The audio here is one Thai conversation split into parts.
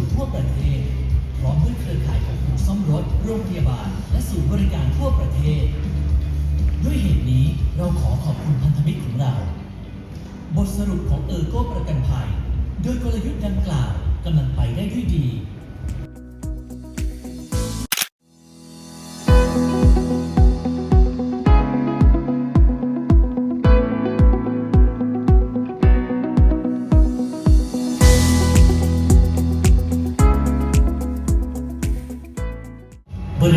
อทั่วประเทศ พร้อมด้วยเครือข่ายของอู่ซ่อมรถ โรงพยาบาล และศูนย์บริการทั่วประเทศ ด้วยเหตุนี้เราขอขอบคุณพันธมิตรของเรา บทสรุปของเออร์โก้ประกันภัย โดยกลยุทธ์ดังกล่าวกำลังไปได้ด้วยดี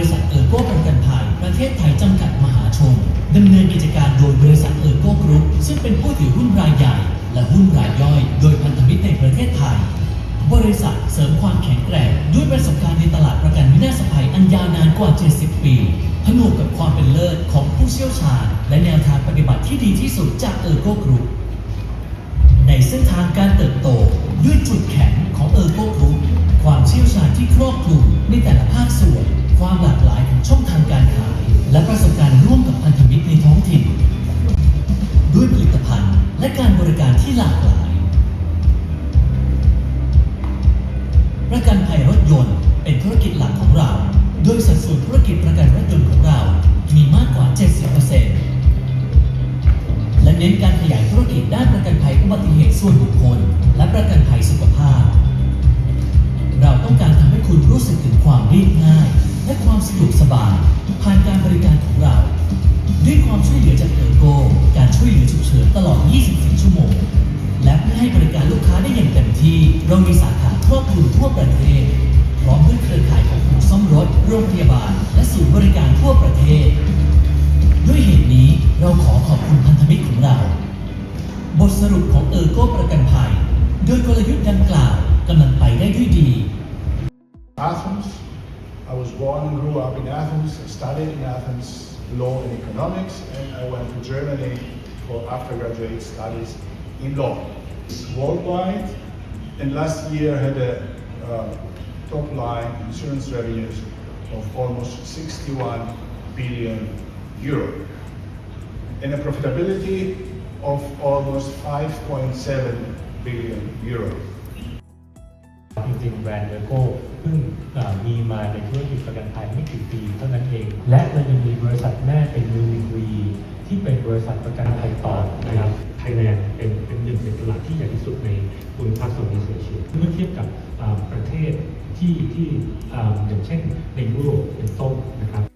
ริษัทเออร์โก้ประกันภัยประเทศไทยจำกัดมหาชนดำเนินกิจการโดยบริษัทเออร์โก้กรุ๊ปซึ่งเป็นผู้ถือหุ้นรายใหญ่ และหุ้นรายย่อย โดยพันธมิตรในประเทศไทย บริษัทเสริมความแข็งแกร่งด้วยประสบการณ์ในตลาดประกันวินาศภัยอันยาวนานกว่า 70 ปีผนวกกับความเป็นเลิศของผู้เชี่ยวชาญ และแนวทางปฏิบัติที่ดีที่สุดจากเออร์โก้กรุ๊ปในเส้นทางการเติบโตด้วยจุดแข็งของเออร์โกกรุ๊ปความเชี่ยวชาญที่ครอบคลุมในแต่ละภาคส่วน ความหลากหลายของช่องทางการขาย และประสบการณ์ร่วมกับพันธมิตรในท้องถิ่น ด้วยผลิตภัณฑ์และการบริการที่หลากหลาย ประกันภัยรถยนต์เป็นธุรกิจหลักของเรา โดยสัดส่วนธุรกิจประกันรถยนต์ของเรามีมากกว่า 70%และเน้นการขยายธุรกิจด้านประกันภัยอุบัติเหตุส่วนบุคคล และประกันภัยสุขภาพ เราต้องการทำให้คุณรู้สึกถึงความเรียบง่าย และความสะดวกสบายผ่านการบริการของเรา ด้วยความช่วยเหลือจากเออร์โก การช่วยเหลือฉุกเฉินตลอด 24 ชั่วโมง และเพื่อให้บริการลูกค้าได้อย่างเต็มที่เรามีสาขาครอบคลุมทั่วประเทศพร้อมด้วยเครือข่ายของอู่ซ่อมรถ โรงพยาบาล และศูนย์บริการทั่วประเทศ ด้วยเหตุนี้เราขอขอบคุณพันธมิตรของเรา บทสรุปของเออร์โก้ประกันภัย โดยกลยุทธ์ดังกล่าวกำลังไปได้ด้วยดี Athens. I was born and grew up in Athens, I studied in Athens law and economics, and I went to Germany for undergraduate studies in law. Worldwide, and last year had a uh, top line insurance revenues of almost 61 billion euro and a profitability of almost 5.7 billion euro. จริงแบรนด์เดอโก้เพิ่งมีมาในธุรกิจประกันภัยไม่กี่ปีเท่านั้นเอง และเรายังมีบริษัทแม่เป็นยูนิวีที่เป็นบริษัทประกันภัยต่อนะครับไทยแลนด์เป็นเป็นหนึ่งในตลาดที่ใหญ่ที่สุดในภูมิภาคโซนเอเชียเมื่อเทียบกับประเทศที่ที่อย่างเช่นในยุโรปเป็นต้นนะครับ